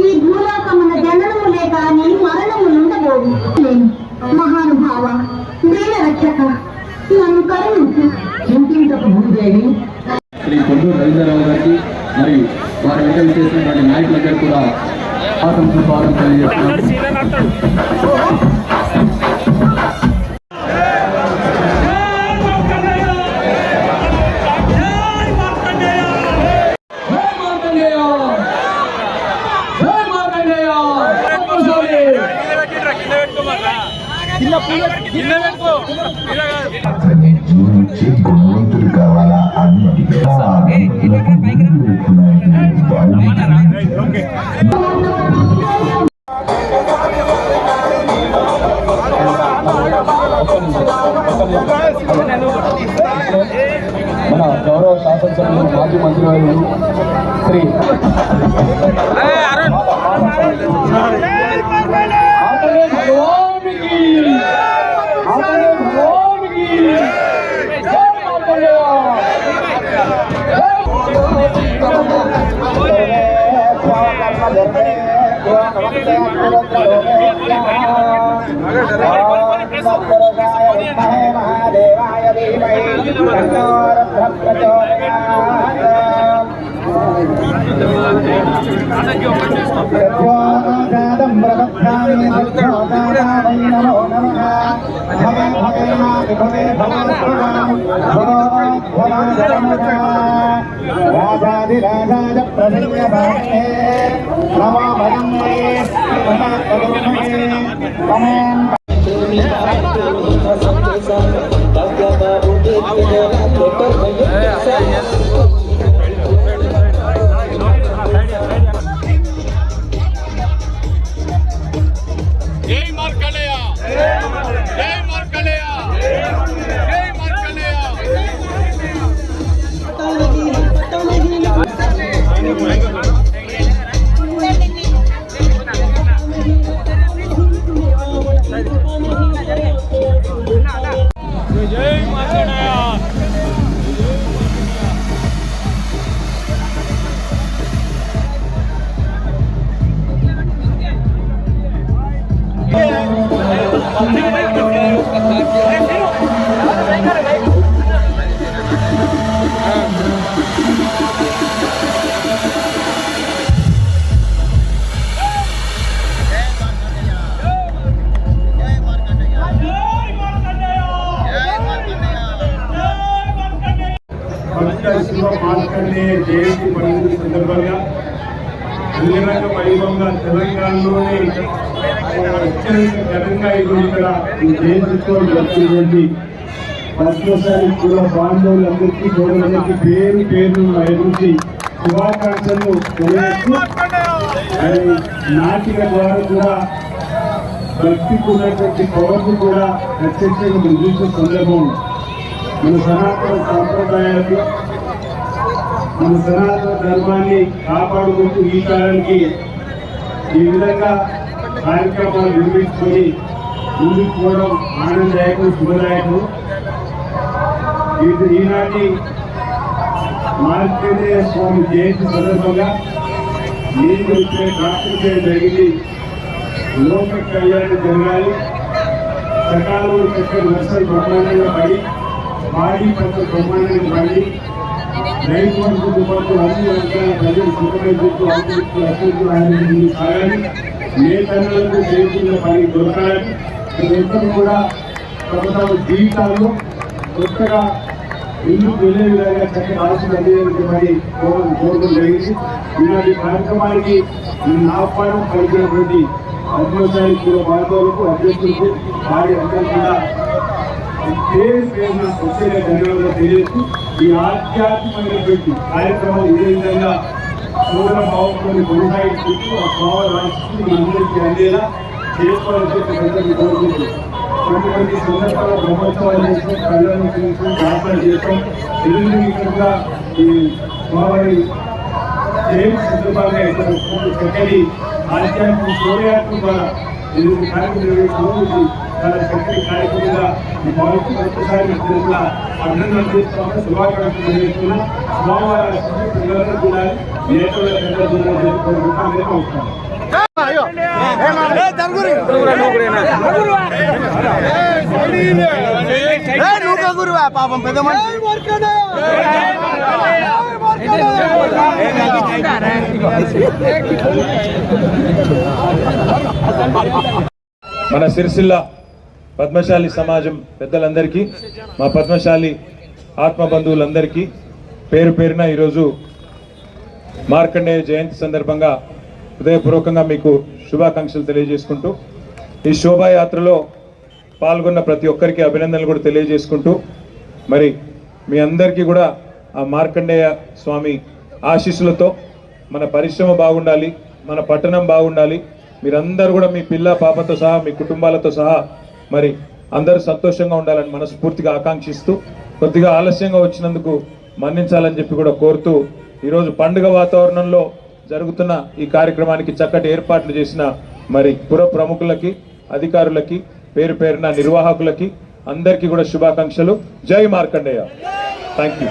ఈ భూలోకమున జననము లేక నీ మరణము ఉండబోదు మహానుభావ వీర రక్షక నన్ను కరుణించు. చింతించక భూదేవి శ్రీ కొండూరు రవీంద్రరావు గారికి మరియు వారి వెంట చేసినటువంటి నాయకులందరూ కూడా స్వాగతం స్వాగతం తెలియజేస్తున్నాం మన గౌరవ శాసనసభ్యులు మాజీ మంత్రివర్యులు శ్రీ ఆంజనేయ భగవానికి! ఆంజనేయ భగవానికి! జై మార్కండేయ! రాజాదిరాజాయ ప్రసన్నే నమో భగవే want జయంతి పండుగ సందర్భంగా అంగరంగ వైభవంగా తెలంగాణలోనే అత్యంత ఘనంగా ఇప్పుడు ఇక్కడ ఈ జయంతితో జరుపుకునేటువంటి పద్మశాలి కుల బాంధవులందరికీ గౌరవులందరికీ పేరు పేరు ఎదుర్చి శుభాకాంక్షలు తెలియజేస్తూ నాటిక ద్వారా కూడా భక్తికి ఉన్నటువంటి పవర్ని కూడా ప్రత్యక్షంగా మనం చూసే సందర్భం. మన సనాతన సాంప్రదాయాలకు మన సనాతన ధర్మాన్ని కాపాడుకుంటూ ఈ కాలానికి ఈ విధంగా కార్యక్రమాలు నిర్మించుకొని ముందుకు పోవడం ఆనందదాయకం శుభదాయకం. ఇది ఈనాటి మార్కండేయ స్వామి జయంతి సందర్భంగా నేను ఇచ్చే ప్రార్థన జరిగింది. లోక కళ్యాణం జరగాలి. సకాలంలో చక్కని వర్షాలు బ్రహ్మాండంగా పడి పాడి పంట బ్రహ్మాండంగా పడి రైతు వరకు పాటు అన్ని వర్గాల ప్రజలు సుఖమే అభివృద్ధి అభివృద్ధి సాగాలి నేతలకు చేతుల్లో పని దొరకాలని కూడా తమ తమ జీవితాల్లో కొత్తగా ఇల్లు వెళ్ళే విధంగా చక్కటి ఆలోచన అందించమని కోరడం కోరడం జరిగింది ఇలాంటి కార్యక్రమానికి ఆహ్వానం పలికినటువంటి అధ్యక్షులకు అధ్యక్షులకు వారి అందరూ కూడా పేరు పేరున ప్రత్యేక ధన్యవాదాలు తెలియజేస్తూ ఈ ఆధ్యాత్మికమైనటువంటి కార్యక్రమం ఇదే విధంగా సోదర భావంతో కొనసాగించుకుంటూ ఆ భావ రాష్ట్రం మనందరికీ అందేలా చేసుకోవాలని చెప్పి అందరికీ కోరుకుంటున్నాం కొన్ని కొన్ని సందర్భాల్లో బ్రహ్మోత్సవాలు చేసాం కళ్యాణం చేసాం ప్రార్థన చేస్తాం ఎదురు విధంగా ఈ బాబాయి జయంతి సందర్భంగా ఇక్కడ చక్కని ఆధ్యాత్మిక సూర్యాత్మ ద్వారా ఎనిమిది కార్యక్రమం నిర్వహించి చాలా చక్కటి కార్యక్రమంగా ఈ భవన్ ఒక్కసారి తెలుగున అభినందన చేస్తున్నా శుభాకాంక్షలు తెలియజేస్తున్నా. సోమవారం పిల్లలను కూడా జరుపుకుంటూ ఉంటాను పాపం పెద్ద మనిషి. మన సిరిసిల్ల పద్మశాలి సమాజం పెద్దలందరికీ మా పద్మశాలి ఆత్మ బంధువులందరికీ పేరు పేరున ఈరోజు మార్కండేయ జయంతి సందర్భంగా హృదయపూర్వకంగా మీకు శుభాకాంక్షలు తెలియజేసుకుంటూ ఈ శోభాయాత్రలో పాల్గొన్న ప్రతి ఒక్కరికి అభినందనలు కూడా తెలియజేసుకుంటూ మరి మీ అందరికీ కూడా ఆ మార్కండేయ స్వామి ఆశీస్సులతో మన పరిశ్రమ బాగుండాలి మన పట్టణం బాగుండాలి మీరందరూ కూడా మీ పిల్ల పాపతో సహా మీ కుటుంబాలతో సహా మరి అందరూ సంతోషంగా ఉండాలని మనస్ఫూర్తిగా ఆకాంక్షిస్తూ కొద్దిగా ఆలస్యంగా వచ్చినందుకు మన్నించాలని చెప్పి కూడా కోరుతూ ఈరోజు పండుగ వాతావరణంలో జరుగుతున్న ఈ కార్యక్రమానికి చక్కటి ఏర్పాట్లు చేసిన మరి పుర ప్రముఖులకి అధికారులకి పేరు పేరున నిర్వాహకులకి అందరికీ కూడా శుభాకాంక్షలు. జై మార్కండేయ. Thank you